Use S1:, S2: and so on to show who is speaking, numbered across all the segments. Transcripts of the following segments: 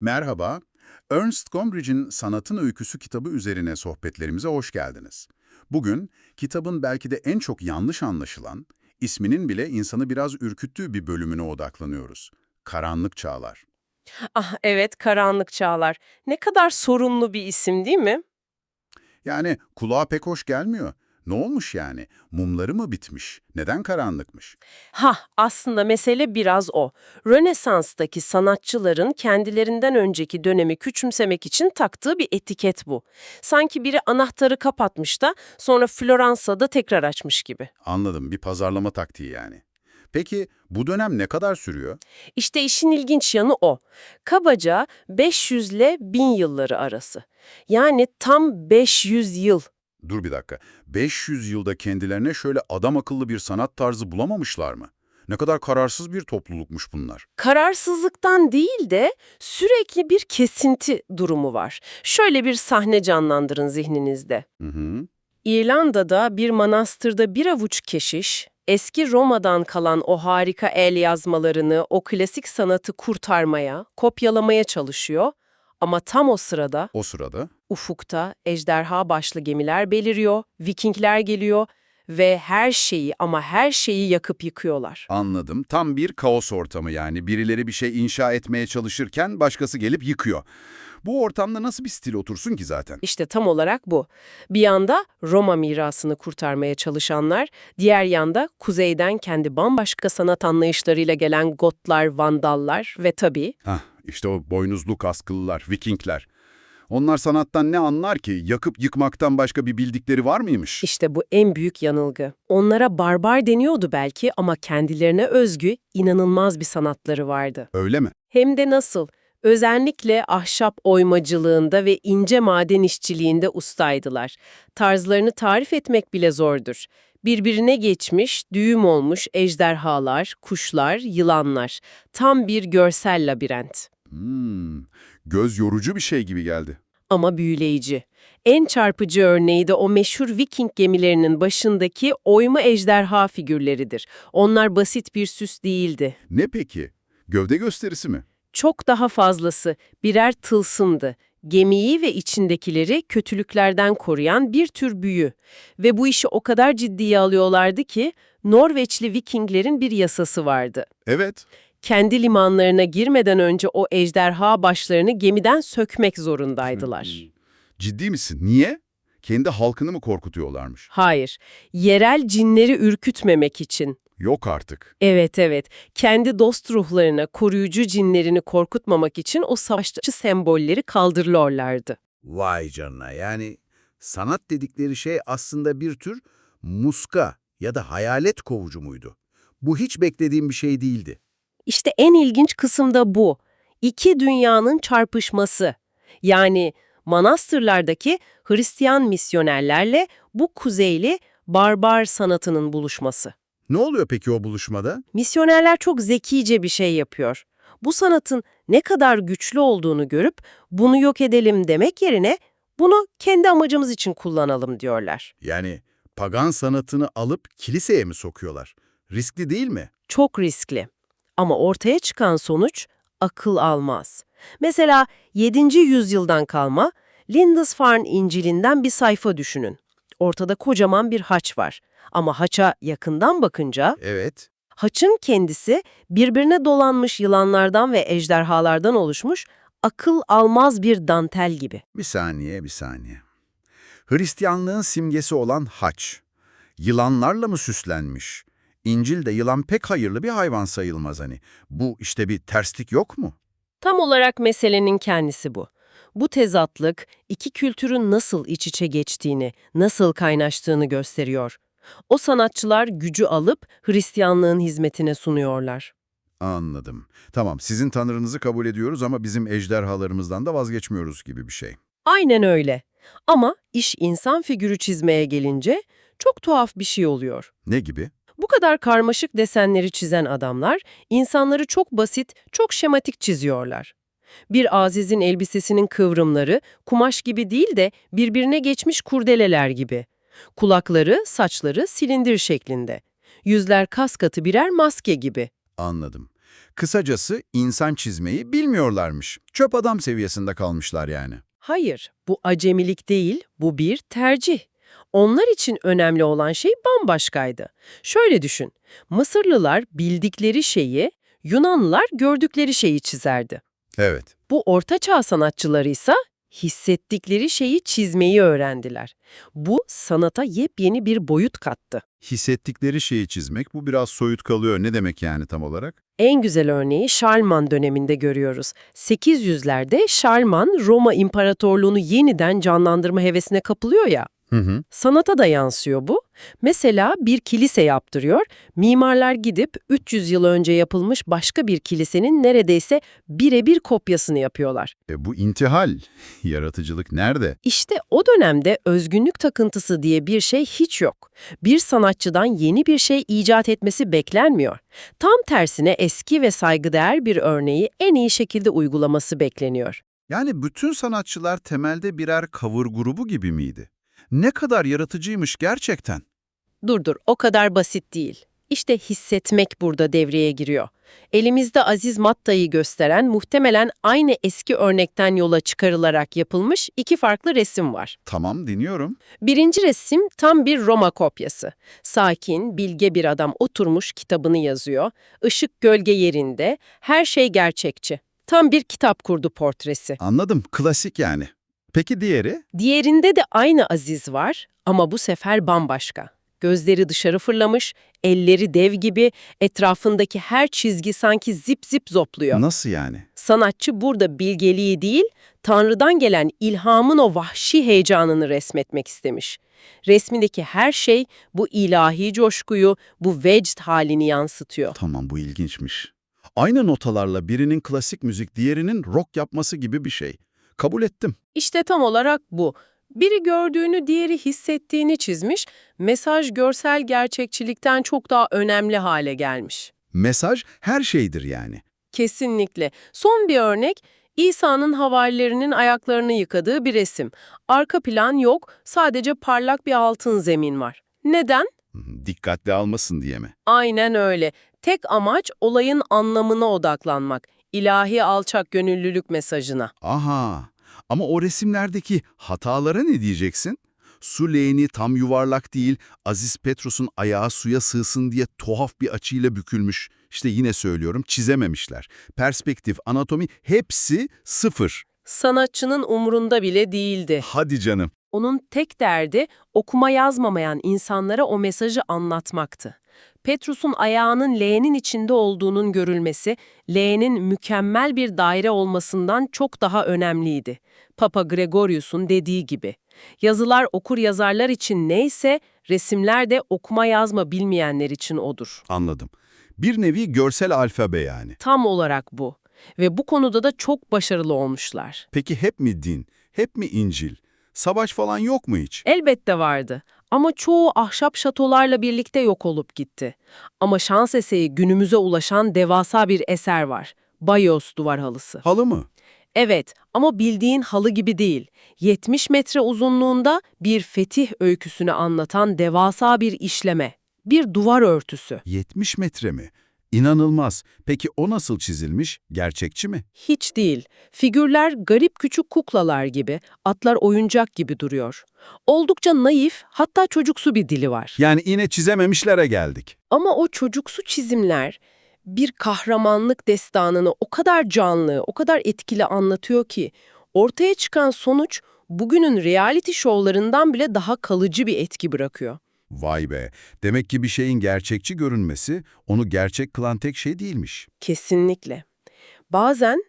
S1: Merhaba, Ernst Gombrich'in Sanatın Öyküsü kitabı üzerine sohbetlerimize hoş geldiniz. Bugün kitabın belki de en çok yanlış anlaşılan, isminin bile insanı biraz ürküttüğü bir bölümüne odaklanıyoruz. Karanlık Çağlar.
S2: Ah evet, Karanlık Çağlar. Ne kadar sorunlu bir isim değil mi?
S1: Yani kulağa pek hoş gelmiyor. Ne olmuş yani? Mumları mı bitmiş? Neden karanlıkmış?
S2: Ha, aslında mesele biraz o. Rönesans'taki sanatçıların kendilerinden önceki dönemi küçümsemek için taktığı bir etiket bu. Sanki biri anahtarı kapatmış da sonra Floransa'da tekrar açmış gibi.
S1: Anladım, bir pazarlama taktiği yani. Peki bu dönem ne kadar sürüyor?
S2: İşte işin ilginç yanı o. Kabaca 500 ile 1000 yılları arası. Yani tam 500 yıl.
S1: Dur bir dakika, 500 yılda kendilerine şöyle adam akıllı bir sanat tarzı bulamamışlar mı? Ne kadar kararsız bir toplulukmuş bunlar.
S2: Kararsızlıktan değil de sürekli bir kesinti durumu var. Şöyle bir sahne canlandırın zihninizde.
S1: Hı hı.
S2: İrlanda'da bir manastırda bir avuç keşiş, eski Roma'dan kalan o harika el yazmalarını, o klasik sanatı kurtarmaya, kopyalamaya çalışıyor. Ama tam o sırada
S1: O sırada
S2: ufukta ejderha başlı gemiler beliriyor, Vikingler geliyor ve her şeyi ama her şeyi yakıp yıkıyorlar.
S1: Anladım. Tam bir kaos ortamı yani. Birileri bir şey inşa etmeye çalışırken başkası gelip yıkıyor. Bu ortamda nasıl bir stil otursun ki zaten?
S2: İşte tam olarak bu. Bir yanda Roma mirasını kurtarmaya çalışanlar, diğer yanda kuzeyden kendi bambaşka sanat anlayışlarıyla gelen Gotlar, Vandallar ve tabii
S1: Hah, işte o boynuzlu kaskılılar, Vikingler. Onlar sanattan ne anlar ki? Yakıp yıkmaktan başka bir bildikleri var mıymış?
S2: işte bu en büyük yanılgı. Onlara barbar deniyordu belki ama kendilerine özgü inanılmaz bir sanatları vardı.
S1: Öyle mi?
S2: Hem de nasıl? Özellikle ahşap oymacılığında ve ince maden işçiliğinde ustaydılar. Tarzlarını tarif etmek bile zordur. Birbirine geçmiş, düğüm olmuş ejderhalar, kuşlar, yılanlar. Tam bir görsel labirent.
S1: Hmm, göz yorucu bir şey gibi geldi.
S2: Ama büyüleyici. En çarpıcı örneği de o meşhur Viking gemilerinin başındaki oyma ejderha figürleridir. Onlar basit bir süs değildi.
S1: Ne peki? Gövde gösterisi mi?
S2: Çok daha fazlası birer tılsımdı. Gemiyi ve içindekileri kötülüklerden koruyan bir tür büyü. Ve bu işi o kadar ciddiye alıyorlardı ki Norveçli Vikinglerin bir yasası vardı.
S1: Evet.
S2: Kendi limanlarına girmeden önce o ejderha başlarını gemiden sökmek zorundaydılar.
S1: Ciddi misin? Niye? Kendi halkını mı korkutuyorlarmış?
S2: Hayır, yerel cinleri ürkütmemek için.
S1: Yok artık.
S2: Evet evet, kendi dost ruhlarına, koruyucu cinlerini korkutmamak için o savaşçı sembolleri kaldırıyorlardı.
S3: Vay canına yani sanat dedikleri şey aslında bir tür muska ya da hayalet kovucu muydu? Bu hiç beklediğim bir şey değildi.
S2: İşte en ilginç kısım da bu. İki dünyanın çarpışması. Yani manastırlardaki Hristiyan misyonerlerle bu kuzeyli barbar sanatının buluşması.
S3: Ne oluyor peki o buluşmada?
S2: Misyonerler çok zekice bir şey yapıyor. Bu sanatın ne kadar güçlü olduğunu görüp bunu yok edelim demek yerine bunu kendi amacımız için kullanalım diyorlar.
S3: Yani pagan sanatını alıp kiliseye mi sokuyorlar? Riskli değil mi?
S2: Çok riskli. Ama ortaya çıkan sonuç akıl almaz. Mesela 7. yüzyıldan kalma Lindisfarne İncil'inden bir sayfa düşünün. Ortada kocaman bir haç var. Ama haça yakından bakınca
S3: Evet.
S2: haçın kendisi birbirine dolanmış yılanlardan ve ejderhalardan oluşmuş akıl almaz bir dantel gibi.
S3: Bir saniye, bir saniye. Hristiyanlığın simgesi olan haç. Yılanlarla mı süslenmiş? İncil'de yılan pek hayırlı bir hayvan sayılmaz hani. Bu işte bir terslik yok mu?
S2: Tam olarak meselenin kendisi bu. Bu tezatlık iki kültürün nasıl iç içe geçtiğini, nasıl kaynaştığını gösteriyor. O sanatçılar gücü alıp Hristiyanlığın hizmetine sunuyorlar.
S1: Anladım. Tamam, sizin tanrınızı kabul ediyoruz ama bizim ejderhalarımızdan da vazgeçmiyoruz gibi bir şey.
S2: Aynen öyle. Ama iş insan figürü çizmeye gelince çok tuhaf bir şey oluyor.
S1: Ne gibi?
S2: Bu kadar karmaşık desenleri çizen adamlar insanları çok basit, çok şematik çiziyorlar. Bir azizin elbisesinin kıvrımları kumaş gibi değil de birbirine geçmiş kurdeleler gibi. Kulakları, saçları silindir şeklinde. Yüzler kas katı birer maske gibi.
S1: Anladım.
S3: Kısacası insan çizmeyi bilmiyorlarmış. Çöp adam seviyesinde kalmışlar yani.
S2: Hayır, bu acemilik değil, bu bir tercih. Onlar için önemli olan şey bambaşkaydı. Şöyle düşün, Mısırlılar bildikleri şeyi, Yunanlılar gördükleri şeyi çizerdi.
S3: Evet.
S2: Bu ortaçağ sanatçıları ise hissettikleri şeyi çizmeyi öğrendiler. Bu sanata yepyeni bir boyut kattı.
S1: Hissettikleri şeyi çizmek bu biraz soyut kalıyor. Ne demek yani tam olarak?
S2: En güzel örneği Şarlman döneminde görüyoruz. 800'lerde Şarlman Roma İmparatorluğunu yeniden canlandırma hevesine kapılıyor ya.
S1: Hı hı.
S2: Sanata da yansıyor bu. Mesela bir kilise yaptırıyor, mimarlar gidip 300 yıl önce yapılmış başka bir kilisenin neredeyse birebir kopyasını yapıyorlar.
S1: E, bu intihal. Yaratıcılık nerede?
S2: İşte o dönemde özgünlük takıntısı diye bir şey hiç yok. Bir sanatçıdan yeni bir şey icat etmesi beklenmiyor. Tam tersine eski ve saygıdeğer bir örneği en iyi şekilde uygulaması bekleniyor.
S1: Yani bütün sanatçılar temelde birer cover grubu gibi miydi? Ne kadar yaratıcıymış gerçekten.
S2: Dur dur, o kadar basit değil. İşte hissetmek burada devreye giriyor. Elimizde Aziz Matta'yı gösteren muhtemelen aynı eski örnekten yola çıkarılarak yapılmış iki farklı resim var.
S1: Tamam dinliyorum.
S2: Birinci resim tam bir Roma kopyası. Sakin, bilge bir adam oturmuş kitabını yazıyor. Işık gölge yerinde, her şey gerçekçi. Tam bir kitap kurdu portresi.
S1: Anladım. Klasik yani. Peki diğeri?
S2: Diğerinde de aynı Aziz var ama bu sefer bambaşka. Gözleri dışarı fırlamış, elleri dev gibi, etrafındaki her çizgi sanki zip zip zopluyor.
S1: Nasıl yani?
S2: Sanatçı burada bilgeliği değil, Tanrı'dan gelen ilhamın o vahşi heyecanını resmetmek istemiş. Resmindeki her şey bu ilahi coşkuyu, bu vecd halini yansıtıyor.
S1: Tamam bu ilginçmiş. Aynı notalarla birinin klasik müzik, diğerinin rock yapması gibi bir şey. Kabul ettim.
S2: İşte tam olarak bu. Biri gördüğünü, diğeri hissettiğini çizmiş, mesaj görsel gerçekçilikten çok daha önemli hale gelmiş.
S1: Mesaj her şeydir yani.
S2: Kesinlikle. Son bir örnek, İsa'nın havarilerinin ayaklarını yıkadığı bir resim. Arka plan yok, sadece parlak bir altın zemin var. Neden?
S1: Dikkatli almasın diye mi?
S2: Aynen öyle. Tek amaç olayın anlamına odaklanmak. İlahi alçak gönüllülük mesajına.
S1: Aha. Ama o resimlerdeki hatalara ne diyeceksin? Su leğeni tam yuvarlak değil, Aziz Petrus'un ayağı suya sığsın diye tuhaf bir açıyla bükülmüş. İşte yine söylüyorum çizememişler. Perspektif, anatomi hepsi sıfır.
S2: Sanatçının umrunda bile değildi.
S1: Hadi canım.
S2: Onun tek derdi okuma yazmamayan insanlara o mesajı anlatmaktı. Petrus'un ayağının leğenin içinde olduğunun görülmesi, leğenin mükemmel bir daire olmasından çok daha önemliydi. Papa Gregorius'un dediği gibi. Yazılar okur yazarlar için neyse, resimler de okuma yazma bilmeyenler için odur.
S1: Anladım. Bir nevi görsel alfabe yani.
S2: Tam olarak bu. Ve bu konuda da çok başarılı olmuşlar.
S1: Peki hep mi din, hep mi İncil? Savaş falan yok mu hiç?
S2: Elbette vardı ama çoğu ahşap şatolarla birlikte yok olup gitti. Ama şans eseri günümüze ulaşan devasa bir eser var. Bayos duvar halısı.
S1: Halı mı?
S2: Evet ama bildiğin halı gibi değil. 70 metre uzunluğunda bir fetih öyküsünü anlatan devasa bir işleme. Bir duvar örtüsü.
S1: 70 metre mi? İnanılmaz. Peki o nasıl çizilmiş? Gerçekçi mi?
S2: Hiç değil. Figürler garip küçük kuklalar gibi, atlar oyuncak gibi duruyor. Oldukça naif, hatta çocuksu bir dili var.
S1: Yani yine çizememişlere geldik.
S2: Ama o çocuksu çizimler bir kahramanlık destanını o kadar canlı, o kadar etkili anlatıyor ki ortaya çıkan sonuç bugünün reality şovlarından bile daha kalıcı bir etki bırakıyor.
S1: Vay be. Demek ki bir şeyin gerçekçi görünmesi onu gerçek kılan tek şey değilmiş.
S2: Kesinlikle. Bazen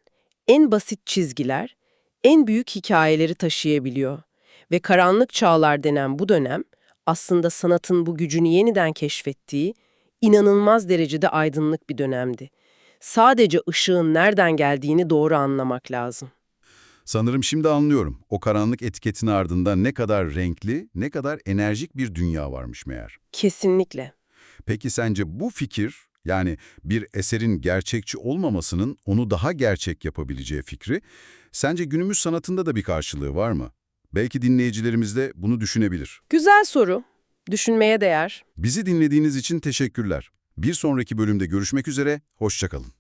S2: en basit çizgiler en büyük hikayeleri taşıyabiliyor. Ve karanlık çağlar denen bu dönem aslında sanatın bu gücünü yeniden keşfettiği inanılmaz derecede aydınlık bir dönemdi. Sadece ışığın nereden geldiğini doğru anlamak lazım.
S1: Sanırım şimdi anlıyorum. O karanlık etiketin ardında ne kadar renkli, ne kadar enerjik bir dünya varmış meğer.
S2: Kesinlikle.
S1: Peki sence bu fikir, yani bir eserin gerçekçi olmamasının onu daha gerçek yapabileceği fikri, sence günümüz sanatında da bir karşılığı var mı? Belki dinleyicilerimiz de bunu düşünebilir.
S2: Güzel soru. Düşünmeye değer.
S1: Bizi dinlediğiniz için teşekkürler. Bir sonraki bölümde görüşmek üzere, hoşçakalın.